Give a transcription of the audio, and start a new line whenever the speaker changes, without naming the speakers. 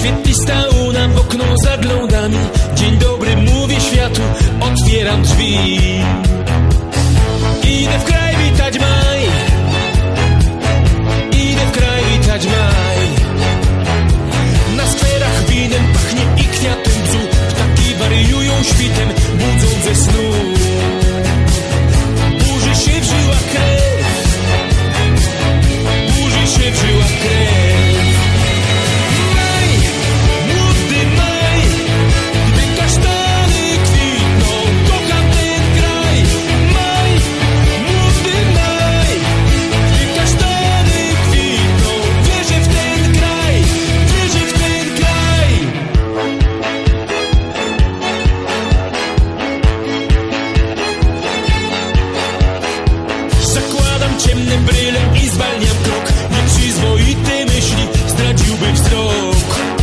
Świetli stał nam okno zaglądami Dzień dobry mówię światu Otwieram drzwi. ciemne bryle i zwalniam krok Na myśli straciłbym wzrok.